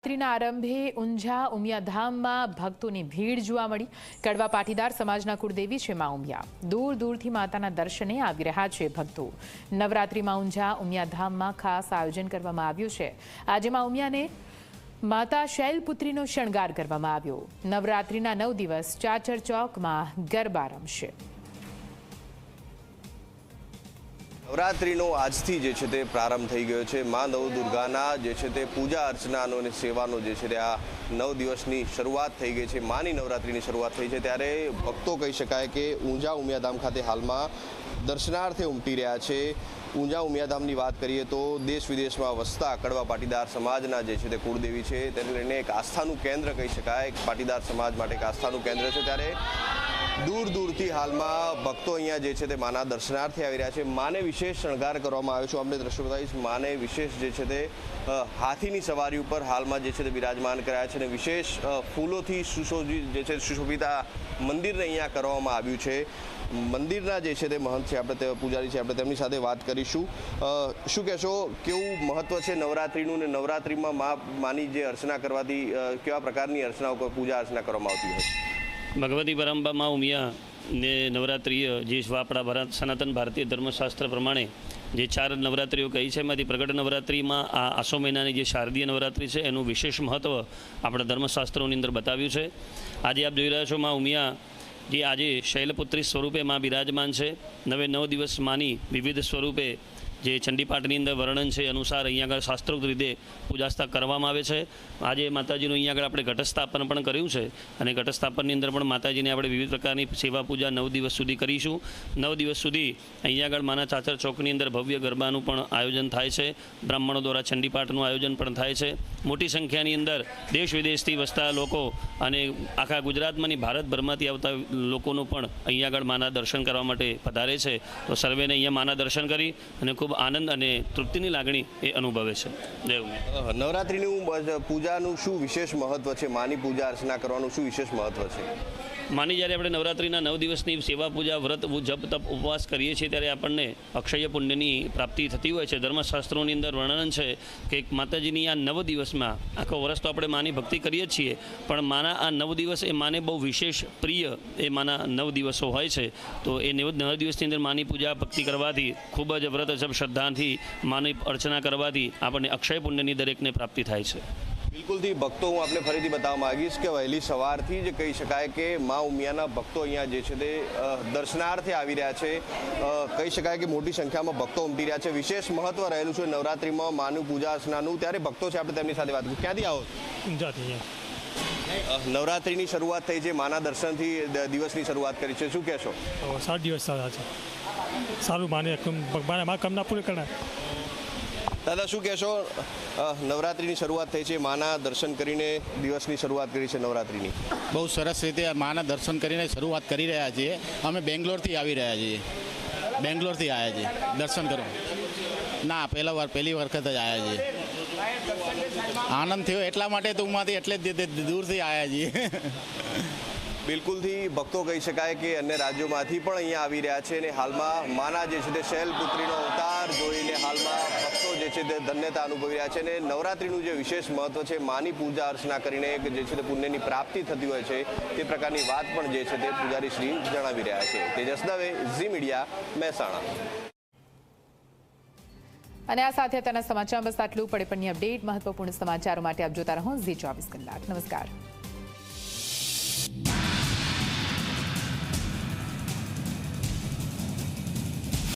નવરાત્રિના આરંભે ઊંઝા ઉમિયાધામમાં ભક્તોની ભીડ જોવા મળી. કડવા પાટીદાર સમાજના કુળદેવી છે મા ઉમિયા. દૂર દૂરથી માતાના દર્શને આવી રહ્યા છે ભક્તો. નવરાત્રિમાં ઊંઝા ઉમિયાધામમાં ખાસ આયોજન કરવામાં આવ્યું છે. આજે મા ઉમિયાને માતા શૈલપુત્રીનો શણગાર કરવામાં આવ્યો. નવરાત્રિના નવ દિવસ ચાચર ચોકમાં ગરબા રમશે. નવરાત્રિનો આજથી જે છે તે પ્રારંભ થઈ ગયો છે. મા નવ દુર્ગાના જે છે તે પૂજા અર્ચનાનો અને સેવાનો જે છે તે આ નવ દિવસની શરૂઆત થઈ ગઈ છે. માની નવરાત્રિની શરૂઆત થઈ છે. ત્યારે ભક્તો કહી શકાય કે ઊંઝા ઉમિયાધામ ખાતે હાલમાં દર્શનાર્થે ઉમટી રહ્યા છે. ઊંઝા ઉમિયાધામની વાત કરીએ તો દેશ વિદેશમાં વસતા કડવા પાટીદાર સમાજના જે છે તે કુળદેવી છે. તેને લઈને એક આસ્થાનું કેન્દ્ર કહી શકાય. પાટીદાર સમાજ માટે એક આસ્થાનું કેન્દ્ર છે. ત્યારે દૂર દૂરથી હાલમાં ભક્તો અહીંયા જે છે તે માના દર્શનાર્થે આવી રહ્યા છે. માને વિશેષ શણગાર કરવામાં આવ્યો છે. અમને દ્રશ્યો બતાવીશ. માને વિશેષ જે છે તે હાથીની સવારી ઉપર હાલમાં જે છે તે બિરાજમાન કરાયા છે અને વિશેષ ફૂલોથી સુશોભિત જે છે સુશોભિત મંદિરને અહીંયા કરવામાં આવ્યું છે. મંદિરના જે છે તે મહંત છે, આપણે તે પૂજારી છે, આપણે તેમની સાથે વાત કરીશું. શું કહેશો? કેવું મહત્વ છે નવરાત્રિનું ને નવરાત્રિમાં મા, માની જે અર્ચના કરવાથી કેવા પ્રકારની અર્ચનાઓ પૂજા અર્ચના કરવામાં આવતી હોય? ભગવતી પરંપરામાં ઉમિયા ને નવરાત્રિય જે આપણા ભારત સનાતન ભારતીય ધર્મશાસ્ત્ર પ્રમાણે જે ચાર નવરાત્રિઓ કહી છે, એમાંથી પ્રગટ નવરાત્રિમાં આ આસો મહિનાની જે શારદીય નવરાત્રિ છે, એનું વિશેષ મહત્ત્વ આપણા ધર્મશાસ્ત્રોની અંદર બતાવ્યું છે. આજે આપ જોઈ રહ્યા છો માં ઉમિયા જે આજે શૈલપુત્રી સ્વરૂપે માં બિરાજમાન છે. નવે નવ દિવસ માની વિવિધ સ્વરૂપે જે ચંડીપાઠની અંદર વર્ણન છે, અનુસાર અહીંયા આગળ શાસ્ત્રોક્ત રીતે પૂજાસ્થા કરવામાં આવે છે. આજે માતાજીનું અહીંયા આગળ આપણે ઘટસ્થાપન પણ કર્યું છે અને ઘટસ્થાપનની અંદર પણ માતાજીને આપણે વિવિધ પ્રકારની સેવા પૂજા નવ દિવસ સુધી કરીશું. નવ દિવસ સુધી અહીંયા આગળ માના ચાચર ચોકની અંદર ભવ્ય ગરબાનું પણ આયોજન થાય છે. બ્રાહ્મણો દ્વારા ચંડીપાઠનું આયોજન પણ થાય છે. મોટી સંખ્યાની અંદર દેશ વિદેશથી વસતા લોકો અને આખા ગુજરાતમાંની ભારતભરમાંથી આવતા લોકોનું પણ અહીંયા આગળ માના દર્શન કરવા માટે પધારે છે. તો સર્વેને અહીંયા માના દર્શન કરી અને ખૂબ આનંદ અને તૃપ્તિની લાગણી એ અનુભવે છે. જય નવરાત્રિનું પૂજાનું શું વિશેષ મહત્વ છે? માની પૂજા અર્ચના કરવાનું શું વિશેષ મહત્વ છે? માની જ્યારે આપણે નવરાત્રિના નવ દિવસની સેવા પૂજા, વ્રત જપ, તપ ઉપવાસ કરીએ છીએ ત્યારે આપણને અક્ષય પુણ્યની પ્રાપ્તિ થતી હોય છે. ધર્મશાસ્ત્રોની અંદર વર્ણન છે કે માતાજીની આ નવ દિવસમાં, આખો વર્ષ તો આપણે માની ભક્તિ કરીએ જ છીએ, પણ માના આ નવ દિવસ એ માને બહુ વિશેષ પ્રિય એ માના નવ દિવસો હોય છે. તો એ નવ નવ દિવસની અંદર માની પૂજા, ભક્તિ કરવાથી, ખૂબ જ વ્રત, જપ, શ્રદ્ધાથી માની અર્ચના કરવાથી આપણને અક્ષય પુણ્યની દરેકને પ્રાપ્તિ થાય છે. બિલકુલથી ભક્તો હું આપને ફરીથી બતાવવા માંગીશ કે વહેલી સવારથી જ કહી શકાય કે મા ઉમિયાના ભક્તો અહીંયા જે છે તે દર્શનાર્થે આવી રહ્યા છે. કહી શકાય કે મોટી સંખ્યામાં ભક્તો ઉમટી રહ્યા છે. વિશેષ મહત્વ રહેલું છે નવરાત્રિમાં માનું પૂજા અર્ચનાનું. ત્યારે ભક્તો છે આપણે તેમની સાથે વાત કરીશું ક્યાંથી આવો ઊંઝાથી નવરાત્રિની શરૂઆત થઈ છે. માના દર્શનથી દિવસની શરૂઆત કરી છે. શું કહેશો? સાત દિવસ સારા છે. સારું માને ભગવાન અમારા કામના પૂરે કરનાર. દાદા, શું કહેશો? નવરાત્રીની શરૂઆત થઈ છે. માના દર્શન કરીને દિવસની શરૂઆત કરી છે નવરાત્રિની. બહુ સરસ રીતે માના દર્શન કરીને શરૂઆત કરી રહ્યા છીએ. અમે બેંગ્લોરથી આવી રહ્યા છીએ. બેંગ્લોરથી આવ્યા છીએ. દર્શન કરો ના, પહેલા વાર, પહેલી વખત જ આવ્યા છીએ. આનંદ થયો એટલા માટે તો એટલે જ દૂરથી આવ્યા છીએ. બિલકુલથી ભક્તો કહી શકાય કે અન્ય રાજ્યોમાંથી પણ અહીંયા આવી રહ્યા છે અને હાલમાં માના જે છે તે શૈલપુત્રીનો અવતાર જોઈને હાલમાં ભક્તો જે છે તે ધન્યતા અનુભવી રહ્યા છે અને નવરાત્રિનું જે વિશેષ મહત્વ છે, માની પૂજા અર્ચના કરીને જે છે તે પુણ્યની પ્રાપ્તિ થતી હોય છે, તે પ્રકારની વાત પણ જે છે તે પૂજારી શ્રી જણાવી રહ્યા છે. તેજસ દવે, ઝી મીડિયા, મહેસાણા. અને આ સાથે અત્યારના સમાચાર બસ આટલું. પડે પણની અપડેટ, મહત્વપૂર્ણ સમાચારો માટે આપ જોતા રહો ઝી ચોવીસ કલાક. નમસ્કાર.